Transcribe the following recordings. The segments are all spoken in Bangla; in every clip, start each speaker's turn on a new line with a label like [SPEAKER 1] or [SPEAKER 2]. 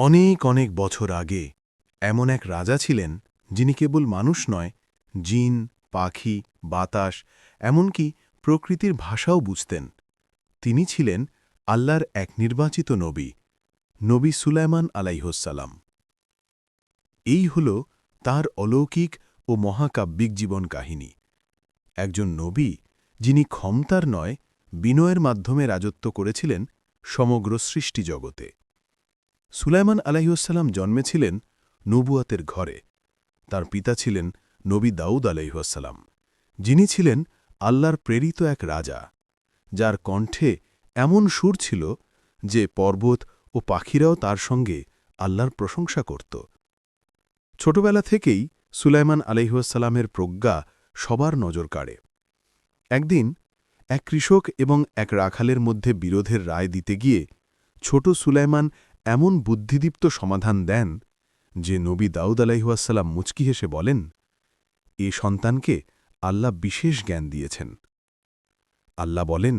[SPEAKER 1] অনেক অনেক বছর আগে এমন এক রাজা ছিলেন যিনি কেবল মানুষ নয়, জিন, পাখি, বাতাস, এমনকি প্রকৃতির ভাষাও বুঝতেন। তিনি ছিলেন আল্লাহর এক নির্বাচিত নবী নবী সুলাইমান আলাইহসাল্লাম এই হল তার অলৌকিক ও মহাকাব্যিক জীবন কাহিনী। একজন নবী যিনি ক্ষমতার নয়, বিনয়ের মাধ্যমে রাজত্ব করেছিলেন সমগ্র সৃষ্টি জগতে। সুলাইমান আলাইহসাল্লাম জন্মেছিলেন নবুয়াতের ঘরে। তার পিতা ছিলেন নবী দাউদ আলাইহসাল্লাম যিনি ছিলেন আল্লাহর প্রেরিত এক রাজা, যার কণ্ঠে এমন সুর ছিল যে পর্বত ও পাখিরাও তার সঙ্গে আল্লাহর প্রশংসা করত। ছোটবেলা থেকেই সুলাইমান আলাইহসাল্লামের প্রজ্ঞা সবার নজর কাড়ে। একদিন এক কৃষক এবং এক রাখালের মধ্যে বিরোধের রায় দিতে গিয়ে ছোট সুলাইমান এমন বুদ্ধিদীপ্ত সমাধান দেন যে নবী দাউদ আলাইহাসাল্লাম মুচকি হেসে বলেন, এ সন্তানকে আল্লাহ বিশেষ জ্ঞান দিয়েছেন। আল্লাহ বলেন,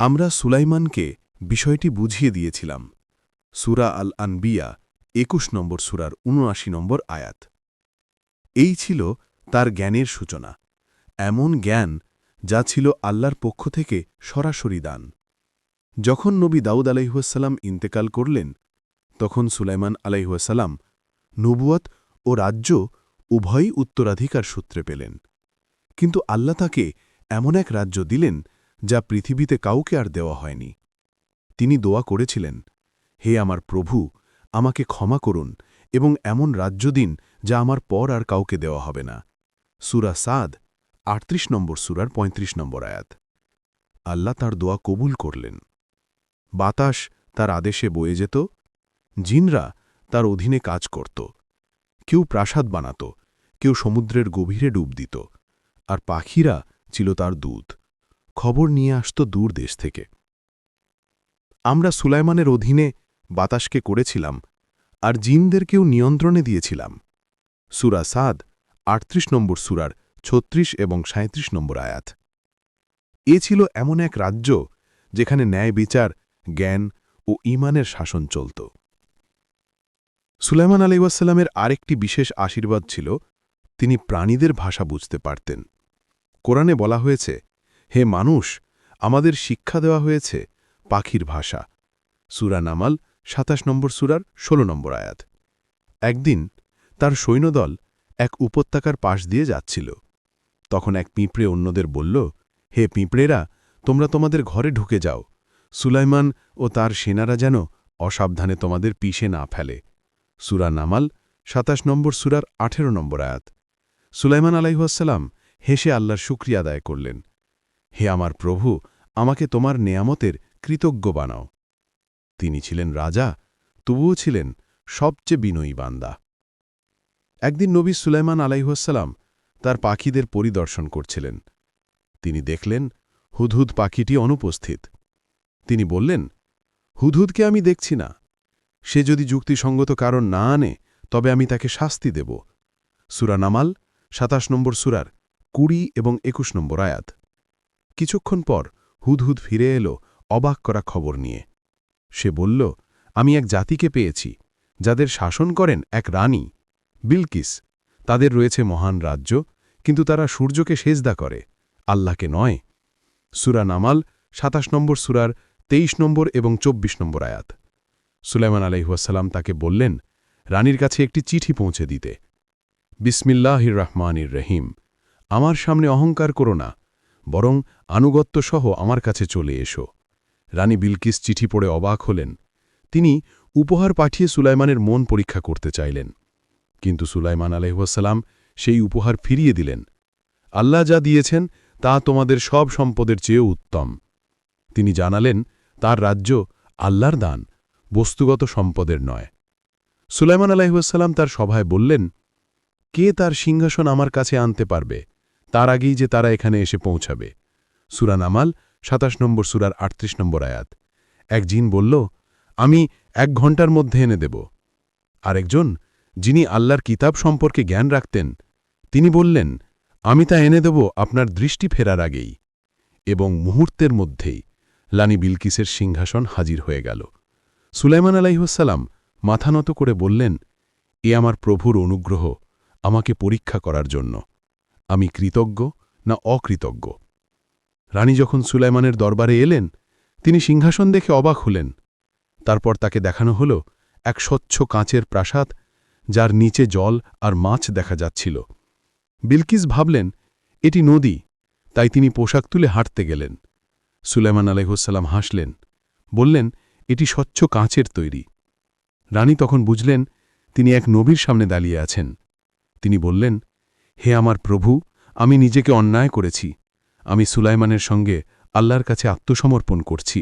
[SPEAKER 1] আমরা সুলাইমানকে বিষয়টি বুঝিয়ে দিয়েছিলাম। সুরা আল আনবিয়া একুশ নম্বর সুরার উনআশি নম্বর আয়াত। এই ছিল তার জ্ঞানের সূচনা, এমন জ্ঞান যা ছিল আল্লাহর পক্ষ থেকে সরাসরি দান। যখন নবী দাউদ আলাইহাসাল্লাম ইন্তেকাল করলেন, তখন সুলাইমান আলাইহাসাল্লাম নবুয়ত ও রাজ্য উভয়ই উত্তরাধিকার সূত্রে পেলেন। কিন্তু আল্লাহ তাকে এমন এক রাজ্য দিলেন, যা পৃথিবীতে কাউকে আর দেওয়া হয়নি। তিনি দোয়া করেছিলেন, হে আমার প্রভু, আমাকে ক্ষমা করুন এবং এমন রাজ্য দিন, যা আমার পর আর কাউকে দেওয়া হবে না। সুরা সাদ, আটত্রিশ নম্বর সুরার ৩৫ নম্বর আয়াত। আল্লাহ তার দোয়া কবুল করলেন। বাতাস তার আদেশে বয়ে যেত, জিনরা তার অধীনে কাজ করত। কেউ প্রাসাদ বানাত, কেউ সমুদ্রের গভীরে ডুব দিত, আর পাখিরা ছিল তার দূত। খবর নিয়ে আসত দূর দেশ থেকে। আমরা সুলাইমানের অধীনে বাতাসকে করেছিলাম, আর জিনদেরকেও নিয়ন্ত্রণে দিয়েছিলাম। সুরা সাদ, আটত্রিশ নম্বর সুরার ছত্রিশ এবং সাঁত্রিশ নম্বর আয়াত। এ ছিল এমন এক রাজ্য, যেখানে ন্যায় বিচার জ্ঞান ও ইমানের শাসন চলত। সুলাইমান আলাইসাল্লামের আরেকটি বিশেষ আশীর্বাদ ছিল, তিনি প্রাণীদের ভাষা বুঝতে পারতেন। কোরআনে বলা হয়েছে, হে মানুষ, আমাদের শিক্ষা দেওয়া হয়েছে পাখির ভাষা। সুরা নামাল, সাতাশ নম্বর সুরার ১৬ নম্বর আয়াত। একদিন তার সৈন্যদল এক উপত্যকার পাশ দিয়ে যাচ্ছিল। তখন এক পিঁপড়ে অন্যদের বলল, হে পিঁপড়েরা, তোমরা তোমাদের ঘরে ঢুকে যাও। সুলাইমান ও তার সেনারা যেন অসাবধানে তোমাদের পিষে না ফেলে। সুরা নামাল, সাতাশ নম্বর সুরার আঠেরো নম্বর আয়াত। সুলাইমান আলাইহাসাল্লাম হেসে আল্লাহর শুক্রিয়া আদায় করলেন। হে আমার প্রভু, আমাকে তোমার নেয়ামতের কৃতজ্ঞ বানাও। তিনি ছিলেন রাজা, তবুও ছিলেন সবচেয়ে বিনয়ী বান্দা। একদিন নবী সুলাইমান আলাইহাসাল্লাম তার পাখিদের পরিদর্শন করছিলেন। তিনি দেখলেন, হুদহুদ পাখিটি অনুপস্থিত। তিনি বললেন, হুদহুদকে আমি দেখছি না। সে যদি যুক্তিসঙ্গত কারণ না আনে, তবে আমি তাকে শাস্তি দেব। সুরা নামাল, সাতাশ নম্বর সুরার কুড়ি এবং একুশ নম্বর আয়াত। কিছুক্ষণ পর হুদহুদ ফিরে এলো অবাক করা খবর নিয়ে। সে বলল, আমি এক জাতিকে পেয়েছি, যাদের শাসন করেন এক রানী, বিলকিস। তাদের রয়েছে মহান রাজ্য, কিন্তু তারা সূর্যকে সেজদা করে, আল্লাহকে নয়। সুরা নামাল, সাতাশ নম্বর সুরার তেইশ নম্বর এবং ২৪ নম্বর আয়াত। সুলাইমান আলহিহাসাল্লাম তাকে বললেন, রানীর কাছে একটি চিঠি পৌঁছে দিতে। বিসমিল্লাহির রহমানির রহিম, আমার সামনে অহংকার করো না, বরং আনুগত্য সহ আমার কাছে চলে এসো। রানী বিলকিস চিঠি পড়ে অবাক হলেন। তিনি উপহার পাঠিয়ে সুলাইমানের মন পরীক্ষা করতে চাইলেন। কিন্তু সুলাইমান আলহিহাসাল্লাম সেই উপহার ফিরিয়ে দিলেন। আল্লাহ যা দিয়েছেন তা তোমাদের সব সম্পদের চেয়েও উত্তম। তিনি জানালেন তার রাজ্য আল্লাহর দান, বস্তুগত সম্পদের নয়। সুলাইমান আলাইসাল্লাম তার সভায় বললেন, কে তার সিংহাসন আমার কাছে আনতে পারবে? তার আগেই যে তারা এখানে এসে পৌঁছাবে। সুরা নামাল, সাতাশ নম্বর সুরার আটত্রিশ নম্বর আয়াত। এক জিন বলল, আমি এক ঘণ্টার মধ্যে এনে দেব। আরেকজন, যিনি আল্লাহর কিতাব সম্পর্কে জ্ঞান রাখতেন, তিনি বললেন, আমি তা এনে দেব আপনার দৃষ্টি ফেরার আগেই এবং মুহূর্তের মধ্যেই। লানি বিলকিসের সিংহাসন হাজির হয়ে গেল। সুলাইমান আলাইহসাল্লাম মাথা নত করে বললেন, এ আমার প্রভুর অনুগ্রহ আমাকে পরীক্ষা করার জন্য। আমি কৃতজ্ঞ না অকৃতজ্ঞ? রানী যখন সুলাইমানের দরবারে এলেন, তিনি সিংহাসন দেখে অবাক হলেন। তারপর তাকে দেখানো হল এক স্বচ্ছ কাঁচের প্রাসাদ, যার নিচে জল আর মাছ দেখা যাচ্ছিল। বিলকিস ভাবলেন, এটি নদী, তাই তিনি পোশাক তুলে হাঁটতে গেলেন। সুলাইমান আলাইহসাল্লাম হাসলেন, বললেন, এটি স্বচ্ছ কাঁচের তৈরি। রানী তখন বুঝলেন, তিনি এক নবীর সামনে দাঁড়িয়ে আছেন। তিনি বললেন, হে আমার প্রভু, আমি নিজেকে অন্যায় করেছি। আমি সুলাইমানের সঙ্গে আল্লাহর কাছে আত্মসমর্পণ করছি।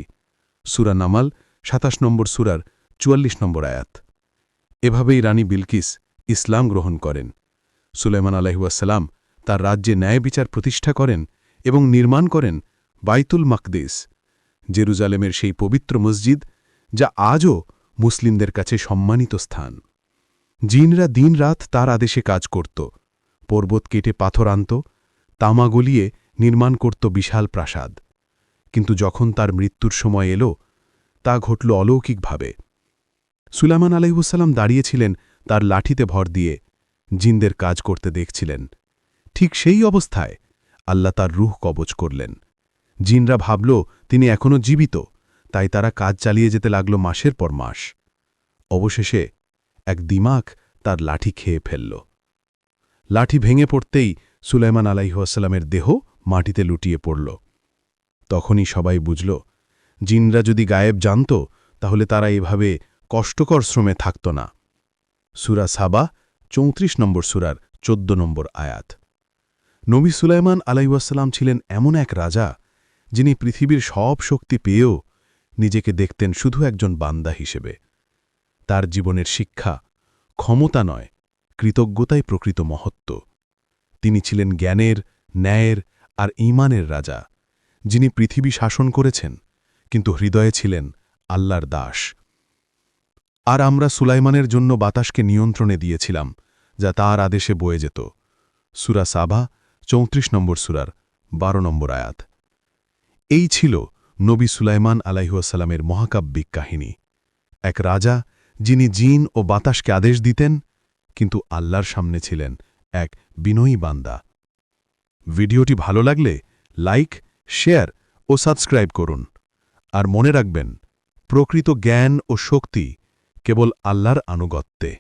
[SPEAKER 1] সুরা নামাল, সাতাশ নম্বর সুরার চুয়াল্লিশ নম্বর আয়াত। এভাবেই রানী বিলকিস ইসলাম গ্রহণ করেন। সুলাইমান আলাইহুয়াসাল্লাম তার রাজ্যে ন্যায় বিচার প্রতিষ্ঠা করেন এবং নির্মাণ করেন বাইতুল মাকদেস, জেরুজালেমের সেই পবিত্র মসজিদ যা আজও মুসলিমদের কাছে সম্মানিত স্থান। জিনরা দিনরাত তার আদেশে কাজ করত, পর্বত কেটে পাথর আনত, তামা গলিয়ে নির্মাণ করত বিশাল প্রাসাদ। কিন্তু যখন তার মৃত্যুর সময় এল, তা ঘটল অলৌকিকভাবে। সুলাইমান আলাইহুসাল্লাম দাঁড়িয়েছিলেন তার লাঠিতে ভর দিয়ে, জিনদের কাজ করতে দেখছিলেন। ঠিক সেই অবস্থায় আল্লাহ তার রুহ কবচ করলেন। জিনরা ভাবল, তিনি এখনও জীবিত। তাই তারা কাজ চালিয়ে যেতে লাগল মাসের পর মাস। অবশেষে এক দিমাক তার লাঠি খেয়ে ফেলল। লাঠি ভেঙে পড়তেই সুলাইমান আলাইহাসাল্লামের দেহ মাটিতে লুটিয়ে পড়ল। তখনই সবাই বুঝল, জিনরা যদি গায়েব জানত, তাহলে তারা এভাবে কষ্টকর শ্রমে থাকত না। সুরা সাবা, চৌত্রিশ নম্বর সুরার চোদ্দ নম্বর আয়াত। নবী সুলাইমান আলাইসাল্লাম ছিলেন এমন এক রাজা যিনি পৃথিবীর সব শক্তি পেয়েও নিজেকে দেখতেন শুধু একজন বান্দা হিসেবে। তার জীবনের শিক্ষা ক্ষমতা নয়, কৃতজ্ঞতাই প্রকৃত মহত্ব। তিনি ছিলেন জ্ঞানের, ন্যায়ের আর ঈমানের রাজা, যিনি পৃথিবী শাসন করেছেন, কিন্তু হৃদয়ে ছিলেন আল্লাহর দাস। আর আমরা সুলাইমানের জন্য বাতাসকে নিয়ন্ত্রণে দিয়েছিলাম, যা তার আদেশে বয়ে যেত। সুরা সাভা চৌত্রিশ নম্বর সুরার বারো নম্বর আয়াত। এই ছিল নবী সুলাইমান আলাইহুয়াসাল্লামের মহাকাব্যিক কাহিনী। এক রাজা যিনি জিন ও বাতাসকে আদেশ দিতেন, কিন্তু আল্লাহর সামনে ছিলেন এক বিনয়ী বান্দা। ভিডিওটি ভালো লাগলে লাইক, শেয়ার ও সাবস্ক্রাইব করুন। আর মনে রাখবেন, প্রকৃত জ্ঞান ও শক্তি কেবল আল্লাহর আনুগত্যে।